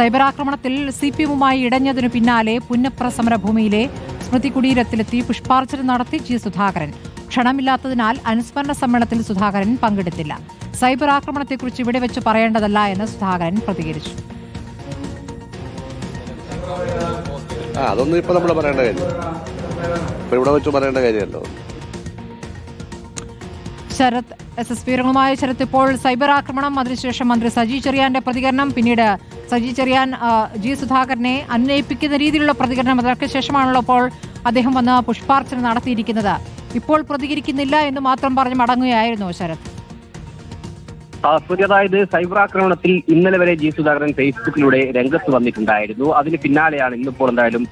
Cyber ആക്രമണത്തിൽ C P എമ്മുമായി ഇടഞ്ഞതിനു പിന്നാലെ പുന്നപ്ര സമരഭൂമിയിലെ സ്മൃതി കുടീരത്തിലെത്തി പുഷ്പാർച്ചന നടത്തി ജി സുധാകരൻ. ക്ഷണമില്ലാത്തതിനാൽ അനുസ്മരണ സമ്മേളനത്തിൽ സുധാകരൻ പങ്കെടുത്തില്ല. സൈബർ ആക്രമണത്തെക്കുറിച്ച് ഇവിടെ വെച്ച് പറയേണ്ടതല്ല എന്ന് സുധാകരൻ പ്രതികരിച്ചു. അതൊന്നും ഇപ്പൊ നമ്മൾ പറയേണ്ട കാര്യം ഇവിടെ വെച്ച് പറയേണ്ട കാര്യമല്ലോ. ശരത് എസ് എസ് പി വിവരങ്ങളുമായി ശരത് ഇപ്പോൾ സൈബർ ആക്രമണം അതിനുശേഷം മന്ത്രി സജി ചെറിയാന്റെ പ്രതികരണം പിന്നീട് സജി ചെറിയാൻ ജി സുധാകരനെ അന്വയിപ്പിക്കുന്ന രീതിയിലുള്ള പ്രതികരണം ശേഷമാണല്ലോ ഇപ്പോൾ അദ്ദേഹം വന്ന് പുഷ്പാർച്ചന നടത്തിയിരിക്കുന്നത്. ഇപ്പോൾ പ്രതികരിക്കുന്നില്ല എന്ന് മാത്രം പറഞ്ഞ് മടങ്ങുകയായിരുന്നു ശരത്. അതായത് സൈബർ ആക്രമണത്തിൽ ഇന്നലെ വരെ ജി സുധാകരൻ ഫേസ്ബുക്കിലൂടെ രംഗത്ത് വന്നിട്ടുണ്ടായിരുന്നു. അതിന് പിന്നാലെയാണ് ഇന്നിപ്പോൾ എന്തായാലും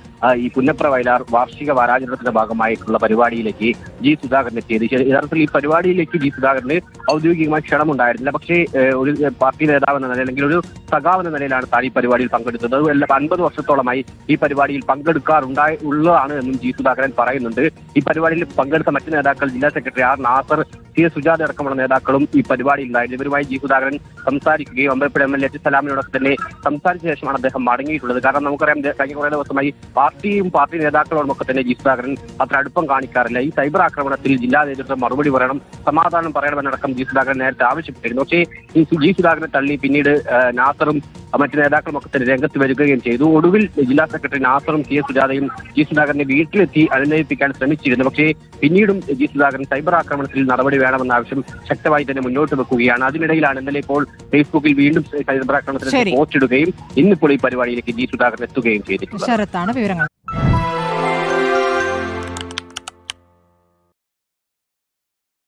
ഈ പുന്നപ്ര വയലാർ വാർഷിക വാരാചരണത്തിന്റെ ഭാഗമായിട്ടുള്ള പരിപാടിയിലേക്ക് ജി സുധാകരൻ എത്തിയത്. യഥാർത്ഥത്തിൽ ഈ പരിപാടിയിലേക്ക് ജി സുധാകരന് ഔദ്യോഗികമായി ക്ഷണമുണ്ടായിരുന്നില്ല. പക്ഷേ ഒരു പാർട്ടി നേതാവ് എന്ന നിലയിൽ അല്ലെങ്കിൽ ഒരു സഖാവ് എന്ന നിലയിലാണ് താൻ ഈ പരിപാടിയിൽ പങ്കെടുത്തത്. അൻപത് വർഷത്തോളമായി ഈ പരിപാടിയിൽ പങ്കെടുക്കാറുണ്ടായി ഉള്ളതാണ് എന്നും ജി സുധാകരൻ പറയുന്നുണ്ട്. ഈ പരിപാടിയിൽ പങ്കെടുത്ത മറ്റു നേതാക്കൾ ജില്ലാ secretary R Nasar C S Sujatha അടക്കമുള്ള നേതാക്കളും ഈ പരിപാടിയിൽ ഉണ്ടായിരുന്നു. ഇവരുമായി ജി സുധാകരൻ സംസാരിക്കുകയും അമ്പലപ്പുഴ എം എൽ എ സലാമിനോടൊപ്പം തന്നെ സംസാരിച്ച ശേഷമാണ് അദ്ദേഹം മടങ്ങിയിട്ടുള്ളത്. കാരണം നമുക്കറിയാം കഴിഞ്ഞ കുറേ ദിവസമായി പാർട്ടിയും പാർട്ടി നേതാക്കളോടും ഒക്കെ തന്നെ ജി സുധാകരൻ അത്ര അടുപ്പം കാണിക്കാറില്ല. ഈ സൈബർ ആക്രമണത്തിൽ ജില്ലാ നേതൃത്വം മറുപടി പറയണം സമാധാനം പറയണമെന്നടക്കം ജി സുധാകരൻ നേരത്തെ ആവശ്യപ്പെട്ടിരുന്നു. പക്ഷേ ഈ ജി സുധാകരനെ തള്ളി പിന്നീട് നാസറും മറ്റു മറ്റ് നേതാക്കളും ഒക്കെ തന്നെ രംഗത്ത് വരികയും ചെയ്തു. ഒടുവിൽ ജില്ലാ സെക്രട്ടറി നാസറും സി എസ് സുജാതയും ജി സുധാകരനെ വീട്ടിലെത്തി അനുനയിപ്പിക്കാൻ ശ്രമിച്ചിരുന്നു. പക്ഷേ പിന്നീടും ജി സുധാകരൻ സൈബർ ആക്രമണത്തിൽ നടപടി വേണമെന്ന ആവശ്യം ശക്തമായി തന്നെ മുന്നോട്ട് വെക്കുകയാണ്. അതിനിടയിലാണ് ഇന്നലെ ഇപ്പോൾ ഫേസ്ബുക്കിൽ വീണ്ടും സൈബർ ആക്രമണത്തിന് പോസ്റ്റ് ഇടുകയും ഇന്നിപ്പോൾ ഈ പരിപാടിയിലേക്ക് ജി സുധാകരൻ എത്തുകയും ചെയ്തിട്ടുണ്ട് വിവരങ്ങൾ.